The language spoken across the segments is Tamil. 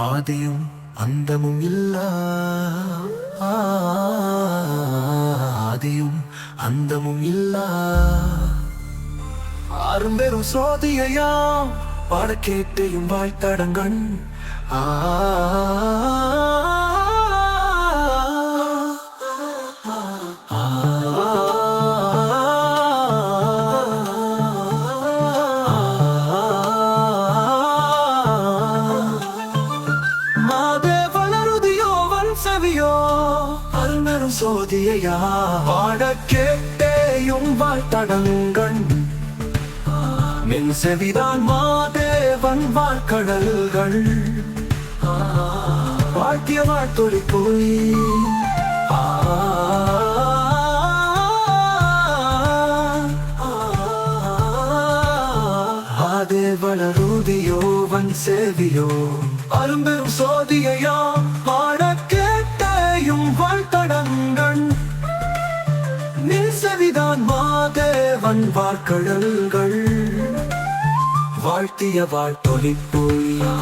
ஆதியும் அந்தமும் இல்லா ஆதியும் அந்தமும் இல்லா. அரும்பெரும் சோதியையாம் பாட கேட்டையும் வாய்த்தடங்கண் ஆ அருணரும் சோதியையா? பாட கேட்டேயும் வாழ்த்தடங்கண் மின் செவிதான் மாதேவன் வாழ்க்கடல்கள் வாழ்த்திய வாழ்த்தொழி போய். ஆதே வளருதியோ வன் சேவியோ. அரும்பெரும் சோதியையா? நில்சவிதான் மாதேவன் வார்க்கடல்கள். வாழ்த்திய வாழ்த்தொலி பொழியா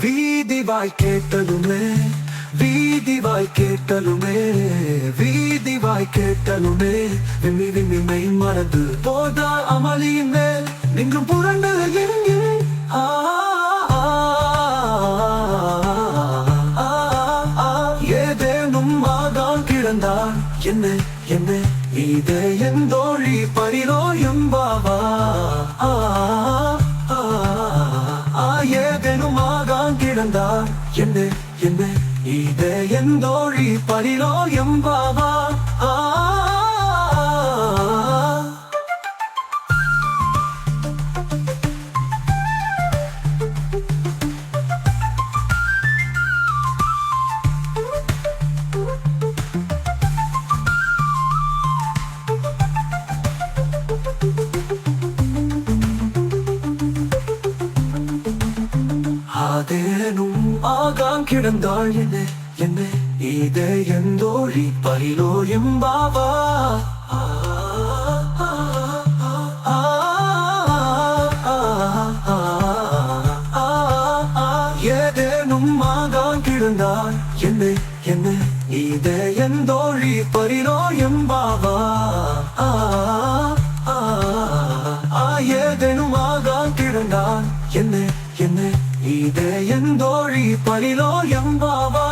வீதி வாய் கேட்டதுமே வீதி வாய் கேட்டலுமே வீதி வாய் கேட்டலுமே விம்மி விம்மி மெய் மறந்து போதா அமளியின் மேல் நின்றும் புரண்டு எங்கே ஏதேனும் ஆகான் கிடந்தான் என்ன என்ன இதே என் தோழி பரிலோ எம்பாவா ஏதேனும் ஆகான் கிடந்தான் என்ன என்ன இதயந்தோழி என் தோழி பரிலோ எம்பாவா அதேனும் ஆகாம் கிடந்தாள் என்ன? என்ன? இதே எந்தோழி பரிலோ எம்பாவா ஆ, ஆ, ஆ, ஆ, ஆ, ஏதேனும் ஆகாம் கிடந்தாள் என்ன? என்ன? இதே எந்தோழி பரிலோ எம்பாவா ஏதேனும் ஆகாம் கிடந்தான் என்ன? என்ன? இதே எந்தோழி பரிலோ எம்பாவா ஆ